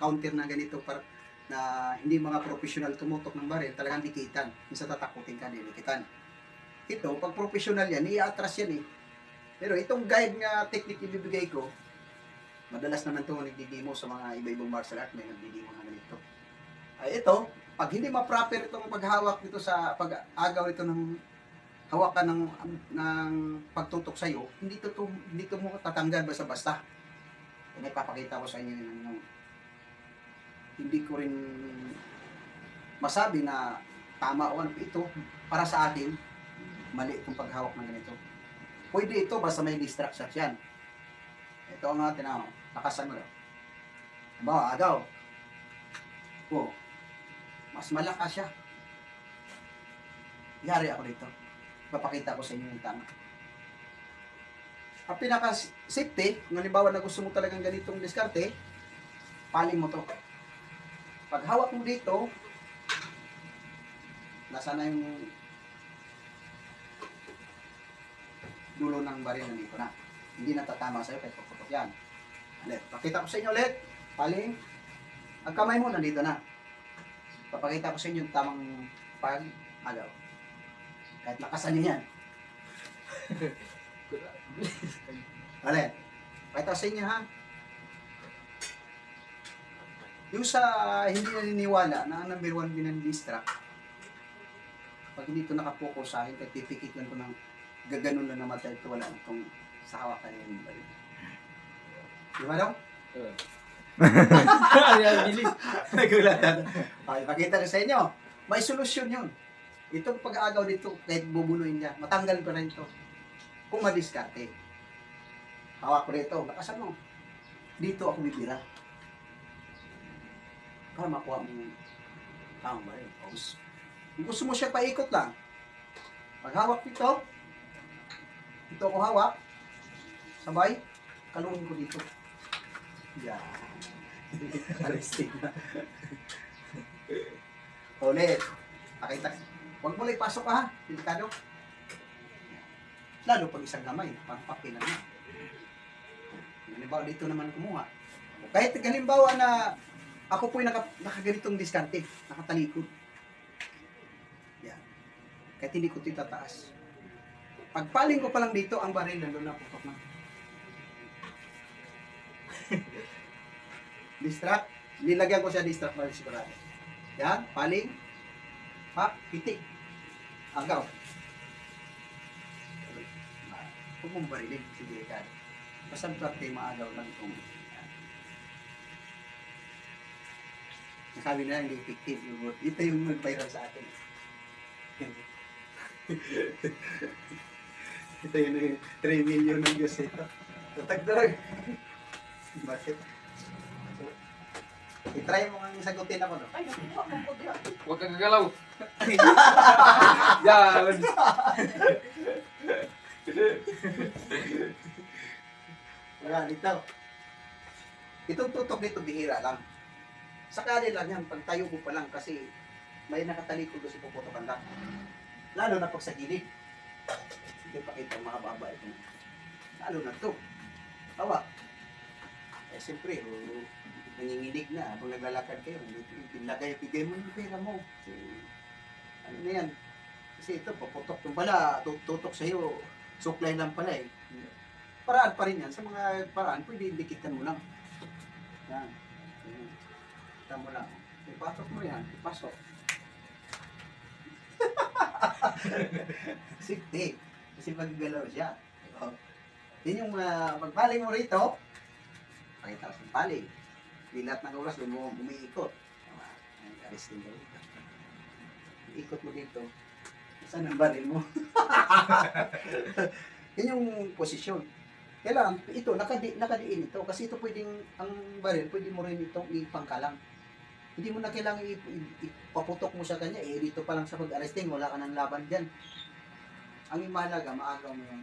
counter na ganito par na hindi mga professional tumutok ng baril, talagang dikitan. Minsan tatakutin ka, dinikitan. Ito, pag professional yan, i-atras yan eh. Pero itong guide nga technique ibibigay ko, madalas naman ito nagdidemo sa mga iba-ibang martial art, may nagdidemo na ganito. Ay ito, pag hindi ma-proper itong paghawak nito sa pag-agaw ito ng hawakan ng ng pagtutok sa iyo, hindi to, to hindi to mo tatanggal basta-basta. Papakita ko sa inyo yung, yung hindi ko rin masabi na tama o ano ito para sa atin mali itong paghawak ng ganito. Pwede ito basta may distractions yan. Ito ang atin ako. Lakasan mo daw. Halimbawa, agaw. Oh. Mas malakas siya. Yari ako dito. Papakita ko sa inyo yung tama. Ang pinaka-safety, kung halimbawa na gusto mo talagang ganitong diskarte, paling mo to. Pag hawak mo dito, nasa na yung dulo ng baril na dito na. Hindi natatama sa'yo kahit paputok yan. Ulit. Pakita ko sa inyo ulit. Paling, ang kamay mo nandito na. Papakita ko sa inyo yung tamang pag-agaw. Kahit lakasan niyo yan. Ulit. Pakita ko sa inyo ha. Yung sa hindi naniniwala na ang number one binandistract, pag hindi ito nakapokus sa akin, kahit pipikit lang ko ng gaganon na namatay ito, wala itong sa hawakan balik. Di ba daw? Bilis. Nagulatan. Okay, pakita ko sa inyo. May solusyon yun. Itong pag-agaw dito, kahit bubunuin niya, matanggal pa rin ito. Kung madiskarte. Hawak ko rito. Lakasan mo. Dito ako bibira. Para makuha mo yung tamang ba yun. Kung gusto mo siya paikot lang, pag hawak dito, dito ako hawak, sabay, kalungin ko dito. Yan. Alistig na. Ulit. Pakita. Huwag mo lang ipasok ha. Delikado. Lalo pag isang kamay, pang pakilan na. Halimbawa dito naman kumuha. Kahit halimbawa na ako po'y naka, nakaganitong diskarte, nakatalikod. Yan. Kahit hindi ko ito itataas. Pagpaling ko pa lang dito, ang baril nandun na putok na. distract. Nilagyan ko siya distract para sigurado. Yan, paling. Ha, pitik. Agaw. Huwag mong barilin, sige ka. Basta parte maagaw lang itong yan. Nasabi na hindi effective yung word. Ito yung nag-viral sa atin. ito yung 3 million ng Diyos ito. Tatagdag. Bakit? I-try mo nga sagutin ako, no? Ay. Huwag kang gagalaw. Yan. Wala, dito. Itong tutok nito, bihira lang. Sakali lang yan, pag tayo mo pa lang kasi may nakatalikod kasi puputokan lang. Lalo na pag sa gilid. Hindi pa kita mga babae ito. Lalo na to. Tawa. Eh, siyempre, oh, nanginginig na. Habang naglalakad kayo, pinagay, bigay mo yung pera mo. Kasi, ano na yan? Kasi ito, paputok. Yung tut- tutok sa'yo, supply lang pala eh. Paraan pa rin yan. Sa mga paraan, pwede dikitan mo lang. Yan. Yan. Kita mo lang. Ipasok mo yan. Ipasok. Safety. Kasi magagalaw siya. O. Yun yung uh, pagpaling mo rito, pakita sa paling. Dilat ng oras, mo umiikot. Alis din rito. Ikot mo dito. Saan ang baril mo? Yan yung posisyon. Kailangan, ito, nakadi, nakadiin ito. Kasi ito pwedeng, ang baril, pwede mo rin itong ipangkalang. Hindi mo na kailangan ip, ip- ipaputok mo sa kanya. Eh, dito pa lang sa pag-arresting, wala ka ng laban dyan. Ang mahalaga, maagaw mo yan.